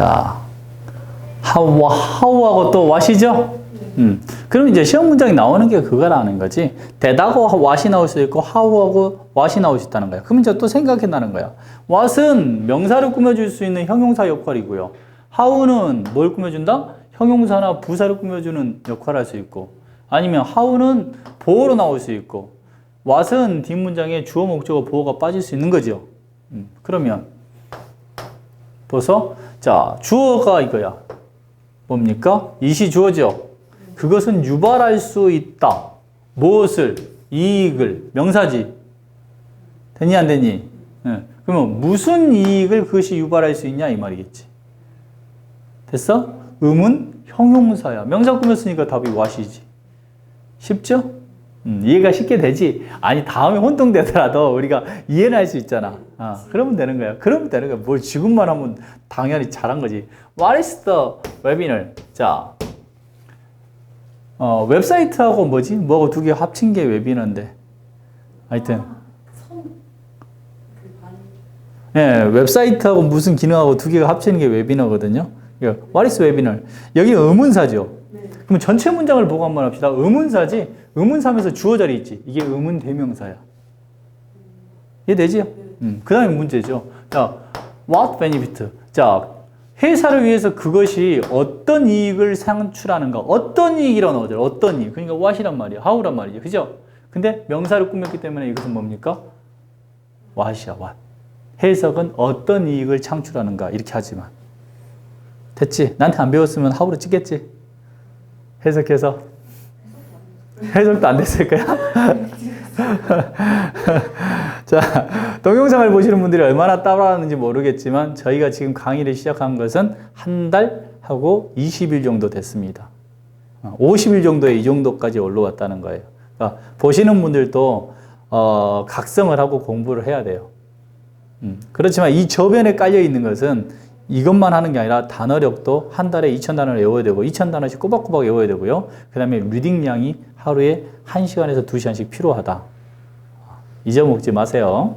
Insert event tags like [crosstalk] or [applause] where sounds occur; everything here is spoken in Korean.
자, 하우, 하우하고 또 what이죠? 음. 그럼 이제 시험 문장이 나오는 게 그거라는 거지. 대다고 what이 나올 수 있고 how하고 what이 나올 수 있다는 거야. 그럼 이제 또 생각해 나는 거야. what은 명사를 꾸며줄 수 있는 형용사 역할이고요. how는 뭘 꾸며준다? 형용사나 부사를 꾸며주는 역할을 할 수 있고 아니면 how는 보어로 나올 수 있고 what은 뒷문장에 주어 목적어 보어가 빠질 수 있는 거죠. 음. 그러면 벌써 자 주어가 이거야. 뭡니까? 이시 주어죠. 그것은 유발할 수 있다. 무엇을? 이익을. 명사지. 되니 안 되니? 예. 그러면 무슨 이익을 그것이 유발할 수 있냐 이 말이겠지. 됐어? 음은 형용사야. 명사 꾸몄으니까 답이 what이지. 쉽죠? 음, 이해가 쉽게 되지. 아니 다음에 혼동되더라도 우리가 이해는 할 수 있잖아. 아, 그러면 되는 거야. 그러면 되는 거야. 뭘 지금만 하면 당연히 잘한 거지. What is the webinar? 자, 어, 웹사이트하고 뭐지? 뭐하고 두 개 합친 게 웨비너인데. 하여튼, 예, 웹사이트하고 무슨 기능하고 두 개가 합치는 게 웨비너거든요. 예, What is webinar? 여기 의문사죠. 그럼 전체 문장을 보고 한번 합시다. 의문사지? 의문사면서 주어 자리 있지. 이게 의문 대명사야. 이해되지? 음, 그 다음에 문제죠. 자, what benefit? 자, 회사를 위해서 그것이 어떤 이익을 창출하는가? 어떤 이익이라고 나오죠? 어떤 이익? 그러니까 what이란 말이야. how란 말이죠. 그죠? 근데 명사를 꾸몄기 때문에 이것은 뭡니까? what이야, what. 해석은 어떤 이익을 창출하는가? 이렇게 하지만. 됐지? 나한테 안 배웠으면 how로 찍겠지? 해석해서. 해석도 안 됐을 거야? [laughs] 자, 동영상을 보시는 분들이 얼마나 따라하는지 모르겠지만 저희가 지금 강의를 시작한 것은 한 달 하고 20일 정도 됐습니다. 50일 정도에 이 정도까지 올라왔다는 거예요. 그러니까 보시는 분들도 어, 각성을 하고 공부를 해야 돼요. 음, 그렇지만 이 저변에 깔려 있는 것은 이것만 하는 게 아니라 단어력도 한 달에 2,000단어를 외워야 되고 2,000단어씩 꼬박꼬박 외워야 되고요. 그 다음에 리딩량이 하루에 1시간에서 2시간씩 필요하다. 잊어먹지 마세요.